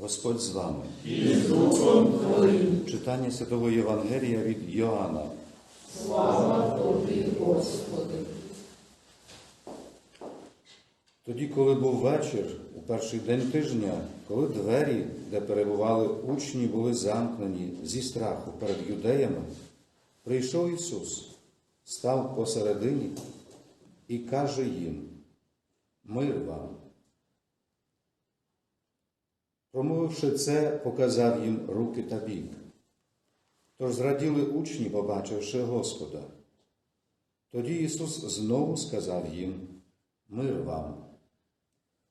Господь з вами. і з Духом Твоїм. Читання Святого Євангелія від Йоанна. Слава Тобі, Господи. Тоді, коли був вечір, у перший день тижня, коли двері, де перебували учні, були замкнені зі страху перед юдеями, прийшов Ісус, став посередині і каже їм: Мир вам. Промовивши це, показав їм руки та бік. Тож зраділи учні, побачивши Господа. Тоді Ісус знову сказав їм: Мир вам.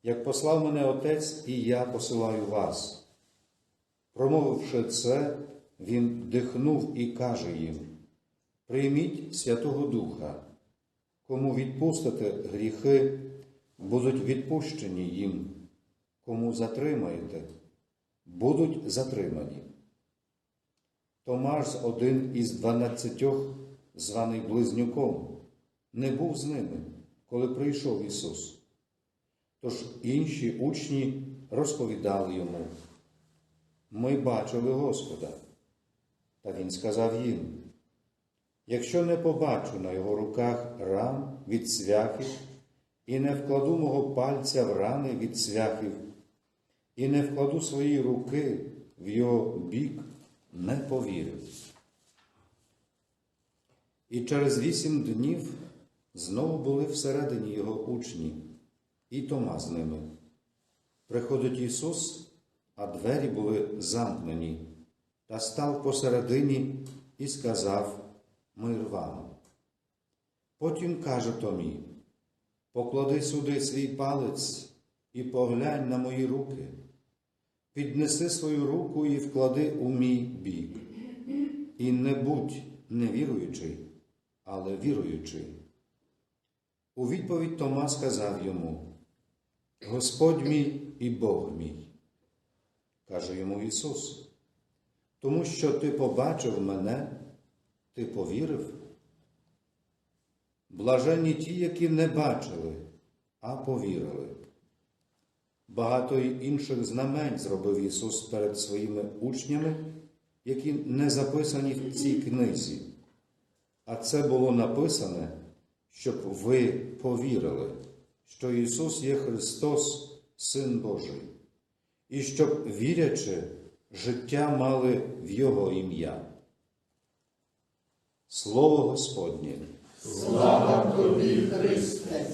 Як послав мене Отець, і я посилаю вас. Промовивши це, Він дихнув і каже їм: Прийміть Святого Духа, кому відпустите гріхи, будуть відпущені їм, кому затримаєте, будуть затримані. Томаш, один із дванадцятьох, званий Близнюком, не був з ними, коли прийшов Ісус. Тож інші учні розповідали йому, ми бачили Господа. Та він сказав їм, якщо не побачу на його руках ран від цвяхів, і не вкладу мого пальця в рани від цвяхів, і не вкладу свої руки в його бік, не повірю. І через вісім днів знову були всередині його учні і Тома з ними. Приходить Ісус, а двері були замкнені, та став посередині і сказав Мир вам. Потім каже Томі, поклади сюди свій палець і поглянь на мої руки, піднеси свою руку і вклади у мій бік. І не будь невіруючий, але віруючий. У відповідь Тома сказав йому, Господь мій і Бог мій, каже йому Ісус, тому що ти побачив мене, ти повірив. Блаженні ті, які не бачили, а повірили. Багато інших знамень зробив Ісус перед своїми учнями, які не записані в цій книзі. А це було написане, щоб ви повірили, що Ісус є Христос, Син Божий, і щоб, вірячи, життя мали в Його ім'я. Слово Господнє. Слава Тобі, Христе.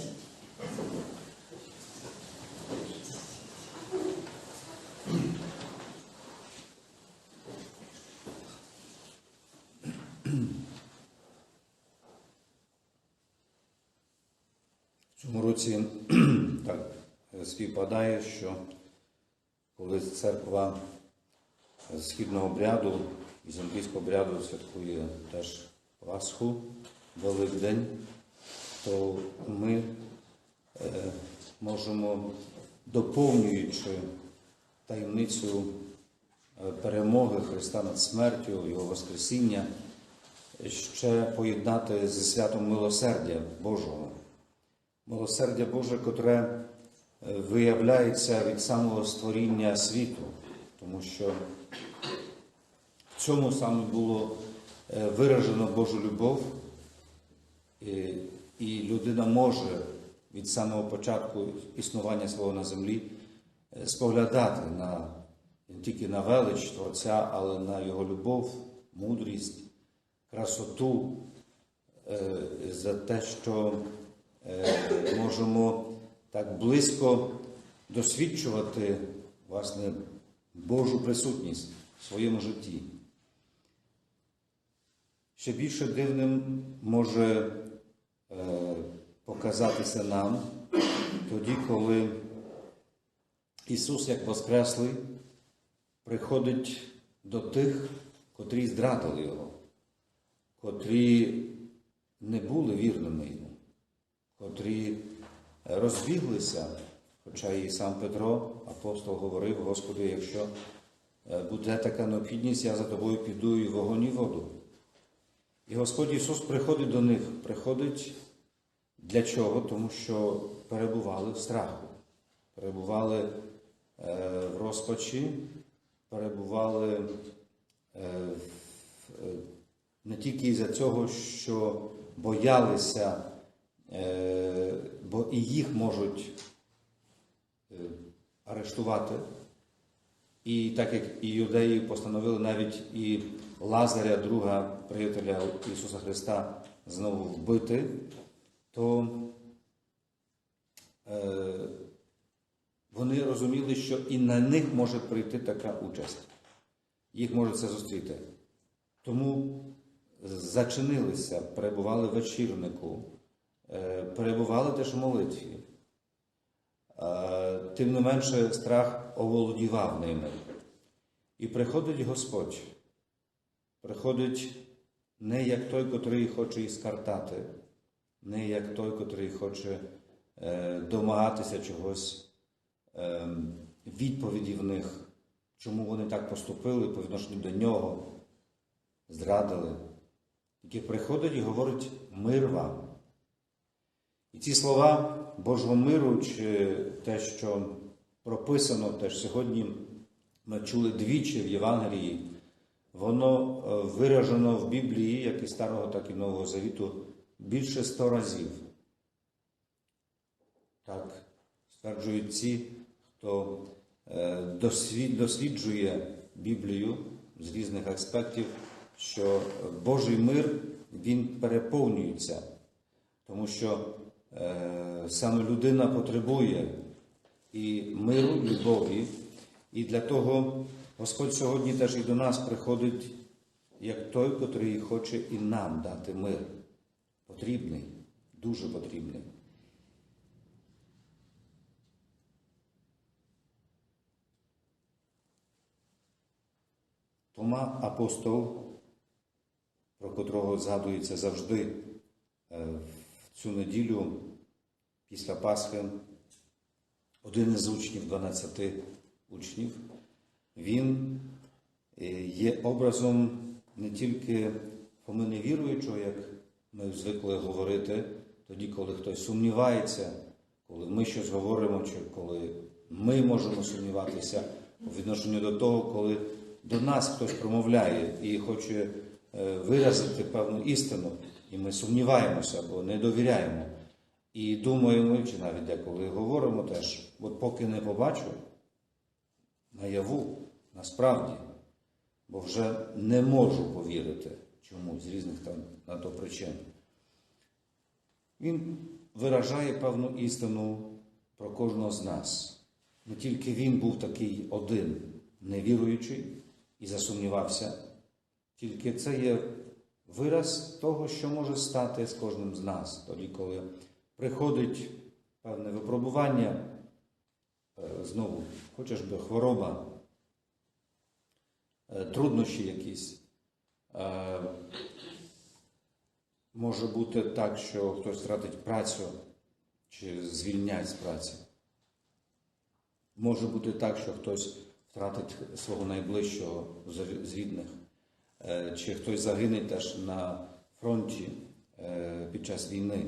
В цьому році так співпадає, що коли церква східного обряду, візантійського обряду святкує теж Пасху, Великдень, то ми е, можемо, доповнюючи таємницю е, перемоги Христа над смертю, Його Воскресіння, ще поєднати зі святом милосердя Божого. Милосердя Боже, котре е, виявляється від самого створіння світу, тому що в цьому саме було е, виражено Божу любов, і, людина може від самого початку існування свого на землі е, споглядати на, не тільки на велич Творця, але на його любов, мудрість, красоту, за те, що можемо так близько досвідчувати власне Божу присутність в своєму житті. Ще більше дивним може е, показатися нам тоді, коли Ісус, як Воскреслий, приходить до тих, котрі зрадили Його, котрі не були вірними котрі розбіглися, хоча і сам Петро, апостол, говорив, Господи, якщо е, буде така необхідність, я за тобою піду і вогонь і воду. І Господь Ісус приходить до них, приходить для чого? Тому що перебували в страху, перебували е, в розпачі, перебували е, е, не тільки із-за цього, що боялися, е, бо і їх можуть е, арештувати. І так як і юдеї постановили навіть і Лазаря, друга приятеля Ісуса Христа, знову вбити, то е, вони розуміли, що і на них може прийти така участь. Їх може це зустріти. Тому зачинилися, перебували в вечірнику, е, перебували теж в молитві. Е, Тим не менше, страх оволодівав ними. І приходить Господь, приходить не як той, котрий хоче їх скартати, не як той, котрий хоче е, домагатися чогось, е, відповіді в них, чому вони так поступили по відношенню до нього, зрадили. Тільки приходить і говорить мир вам. І ці слова Божого миру, чи те, що прописано теж сьогодні, ми чули двічі в Євангелії, воно е, виражено в Біблії, як і Старого, так і Нового Завіту, більше сто разів. Так, стверджують ці, хто е, досліджує Біблію з різних аспектів, що Божий мир він переповнюється, тому що саме людина потребує і миру, любові, і для того Господь сьогодні теж і до нас приходить як той, котрий хоче і нам дати мир. Потрібний, дуже потрібний. Тома апостол, про котрого згадується завжди е, в цю неділю після Пасхи, один із учнів, 12 учнів, він е, є образом не тільки Фоми невіруючого, як ми звикли говорити, тоді, коли хтось сумнівається, коли ми щось говоримо, чи коли ми можемо сумніватися у відношенню до того, коли до нас хтось промовляє і хоче е, виразити певну істину, і ми сумніваємося або не довіряємо. І думаємо, чи навіть деколи говоримо теж, от поки не побачу, наяву, насправді, бо вже не можу повірити чомусь з різних там на то причин. Він виражає певну істину про кожного з нас. Не тільки він був такий один невіруючий і засумнівався, тільки це є вираз того, що може стати з кожним з нас, тоді, коли приходить певне випробування, е, знову, хочеш би хвороба, е, труднощі якісь. Е, Може бути так, що хтось втратить працю чи звільнять з праці. Може бути так, що хтось втратить свого найближчого з рідних, чи хтось загине теж на фронті е, під час війни.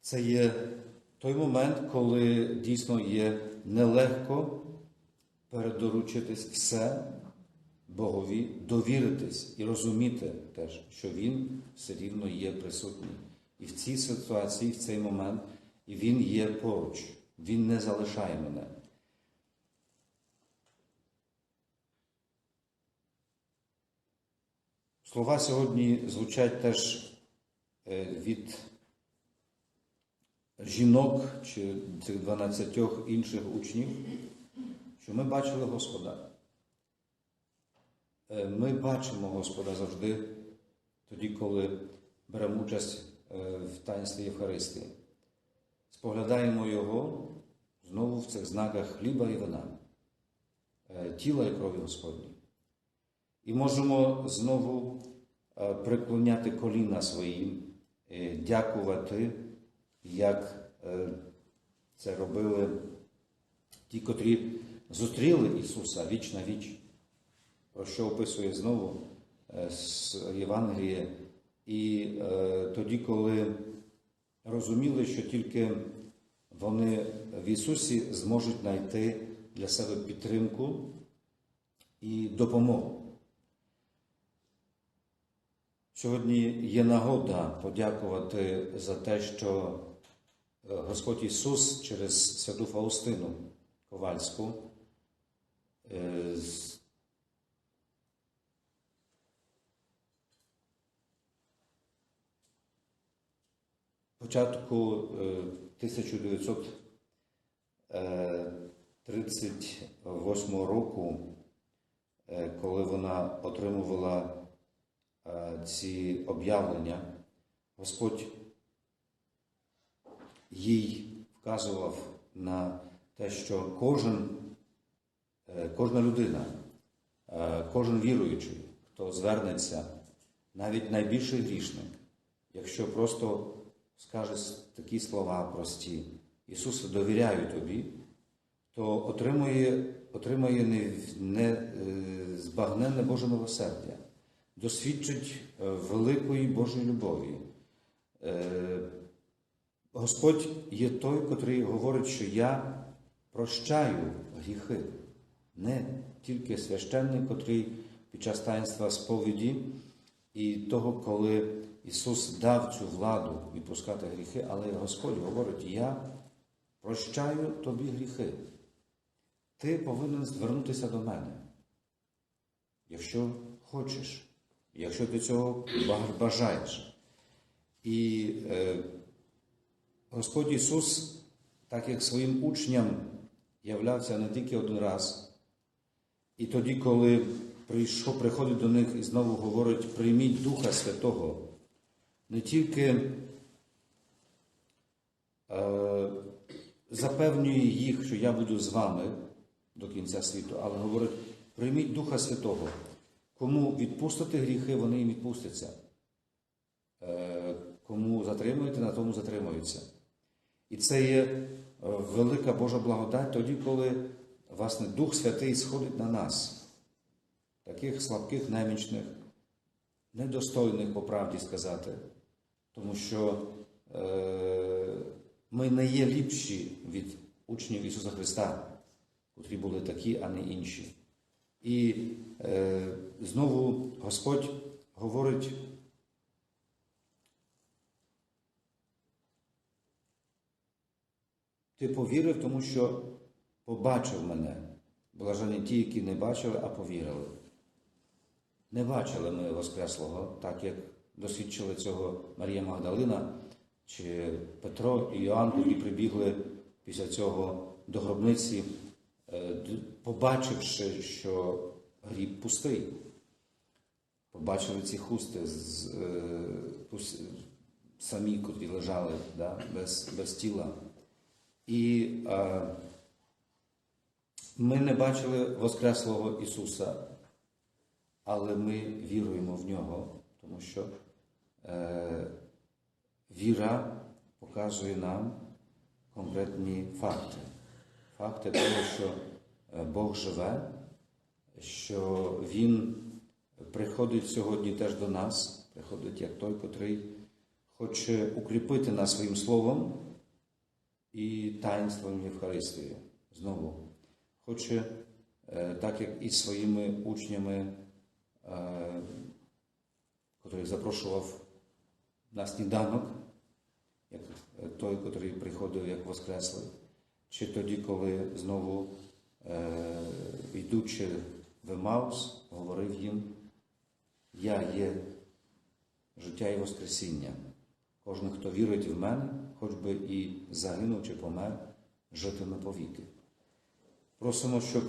Це є той момент, коли дійсно є нелегко передоручитись все Богові, довіритись і розуміти теж, що Він все рівно є присутній. І в цій ситуації, в цей момент, і Він є поруч, Він не залишає мене. Слова сьогодні звучать теж е, від жінок чи цих 12 інших учнів, що ми бачили Господа. Е, Ми бачимо Господа завжди тоді, коли беремо участь е, в таїнстві Євхаристії. Споглядаємо Його знову в цих знаках хліба і вина, тіла і крові Господні. І можемо знову е, приклоняти коліна свої, е, дякувати, як е, це робили ті, котрі зустріли Ісуса віч на віч, про що описує знову з Євангелія. І тоді, коли розуміли, що тільки вони в Ісусі зможуть знайти для себе підтримку і допомогу. Сьогодні є нагода подякувати за те, що е, Господь Ісус через святу Фаустину Ковальську е, початку е, 1938 року, е, коли вона отримувала ці об'явлення, Господь їй вказував на те, що кожен, е, кожна людина, е, кожен віруючий, хто звернеться, навіть найбільший грішник, якщо просто скаже такі слова прості, Ісусе, довіряю тобі, то отримує, отримує не, не е, збагненне Боже милосердя, досвідчить е, великої Божої любові. Е, Господь є той, котрий говорить, що я прощаю гріхи, не тільки священник, котрий під час таїнства сповіді і того, коли Ісус дав цю владу відпускати гріхи, але Господь говорить, я прощаю тобі гріхи. Ти повинен звернутися до мене, якщо хочеш, якщо ти цього бажаєш. І е, Господь Ісус, так як своїм учням являвся не тільки один раз, і тоді, коли прийшов, приходить до них і знову говорить, прийміть Духа Святого, не тільки е, запевнює їх, що я буду з вами до кінця світу, але говорить, прийміть Духа Святого. Кому відпустити гріхи, вони їм відпустяться. Е, Кому затримуєте, на тому затримуються. І це є е, велика Божа благодать тоді, коли власне Дух Святий сходить на нас, таких слабких, немічних, недостойних по правді сказати, тому що е, ми не є ліпші від учнів Ісуса Христа, котрі були такі, а не інші. І е, знову Господь говорить. Ти повірив, тому що побачив мене. Блажені ті, які не бачили, а повірили. Не бачили ми Воскреслого, так як досвідчили цього Марія Магдалина чи Петро і Йоанн, які прибігли після цього до гробниці, побачивши, що гріб пустий. Побачили ці хусти з, е, самі, котрі лежали да, без, без тіла. І е, ми не бачили Воскреслого Ісуса, але ми віруємо в Нього, тому що е, віра показує нам конкретні факти. Факти того, що е, Бог живе, що Він приходить сьогодні теж до нас, приходить як той, котрий хоче укріпити нас своїм словом і таїнством Євхаристії. Знову хоче, е, так як і своїми учнями, е, котрих запрошував на сніданок, як той, котрий приходив як Воскреслий, чи тоді, коли знову, е, йдучи в Емаус, говорив їм, я є життя і Воскресіння. Кожен, хто вірить в мене, хоч би і загинув чи помер, житиме повіки. Просимо, щоб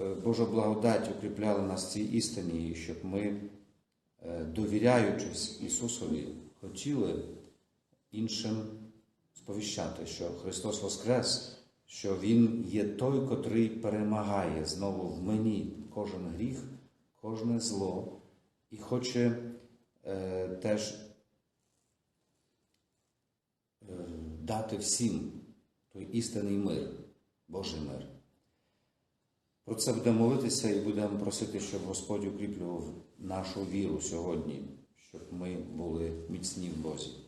е, Божа благодать укріпляла нас цій істині, і щоб ми, е, довіряючись Ісусові, хотіли іншим сповіщати, що Христос Воскрес, що Він є той, котрий перемагає знову в мені кожен гріх, кожне зло, і хоче е, теж е, дати всім той істинний мир, Божий мир. Про це будемо молитися і будемо просити, щоб Господь укріплював нашу віру сьогодні, щоб ми були міцні в Бозі.